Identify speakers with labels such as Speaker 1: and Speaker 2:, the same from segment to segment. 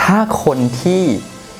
Speaker 1: ถ้าคนที่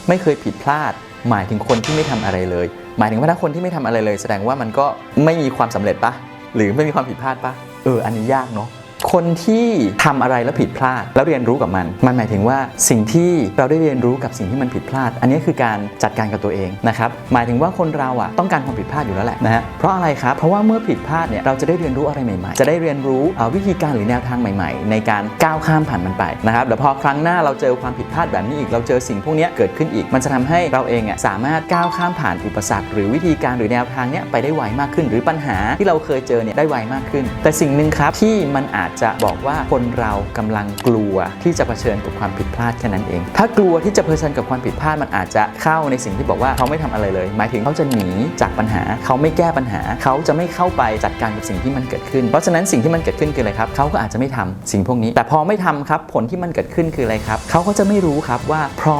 Speaker 1: ไม่เคยผิดพลาด หมายถึงคนที่ไม่ทำอะไรเลย หมายถึงว่าถ้าคนที่ไม่ทำอะไรเลย แสดงว่ามันก็ไม่มีความสำเร็จปะหรือไม่มีความผิดพลาดปะเอออันนี้ยากเนาะ คนที่ทำอะไรแล้วผิดพลาด แล้วเรียนรู้กับมัน มันหมายถึงว่าสิ่งที่เราได้เรียนรู้กับสิ่งที่มันผิดพลาด อันนี้คือการจัดการกับตัวเองนะครับหมายถึงว่าคนเราอะต้องการความผิดพลาดอยู่แล้วแหละนะฮะเพราะอะไรครับเพราะว่าเมื่อผิดพลาดเนี่ยเราจะได้เรียนรู้อะไรใหม่ๆ จะได้เรียนรู้วิธีการหรือแนวทางใหม่ ๆ ในการก้าวข้ามผ่านมันไปนะครับแล้วพอครั้งหน้าเราเจอความผิดพลาดแบบนี้อีกเราเจอสิ่งพวกนี้เกิดขึ้นอีก มันจะทำให้เราเองอะสามารถก้าวข้ามผ่านอุปสรรค หรือวิธีการหรือแนวทางเนี้ยไปได้ไวมากขึ้น หรือปัญหาที่เราเคยเจอเนี่ยได้ไวมากขึ้น แต่สิ่งหนึ่งครับที่มันอาจจะบอกว่าคนเรากำลังกลัวที่จะเผชิญกับความผิดพลาดแค่นั้นเอง ถ้ากลัวที่จะเผชิญกับความผิดพลาดมันอาจจะเข้าในสิ่งที่บอกว่าเขาไม่ทำอะไรเลย หมายถึงเขาจะหนีจากปัญหา เขาไม่แก้ปัญหา เขาจะไม่เข้าไปจัดการกับสิ่งที่มันเกิดขึ้น เพราะฉะนั้นสิ่งที่มันเกิดขึ้นคืออะไรครับเขาก็อาจจะไม่ทำสิ่งพวกนี้ แต่พอไม่ทำครับผลที่มันเกิดขึ้นคืออะไรครับเขาก็จะไม่รู้ครับว่าพอ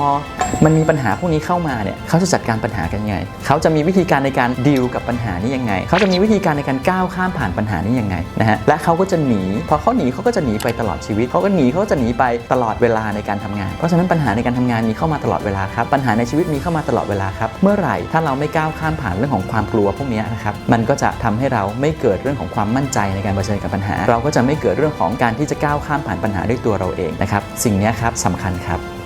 Speaker 1: มันมีปัญหาพวกนี้เข้ามาเนี่ยเขาจะจัดการปัญหากันยังไงเขาจะมีวิธีการในการดีลกับปัญหานี้ยังไงเขาจะมีวิธีการในการก้าวข้ามผ่านปัญหานี้ยังไงนะฮะและเขาก็จะหนีพอเขาหนีเขาก็จะหนีไปตลอดชีวิตเขาก็หนีเขาก็จะหนีไปตลอดเวลาในการทำงาน เพราะฉะนั้นปัญหาในการทำงานมีเข้ามาตลอดเวลาครับปัญหาในชีวิตมีเข้ามาตลอดเวลาครับเมื่อไหร่ถ้าเราไม่ก้าวข้ามผ่านเรื่องของความกลัวพวกนี้นะครับมันก็จะทำให้เราไม่เกิดเรื่องของความมั่นใจในการเผชิญกับปัญหา เราก็จะไม่เกิดเรื่องของการที่จะก้าวข้ามผ่านปัญหาด้วยตัวเราเองนะครับสิ่งนี้ครับสำคัญครับ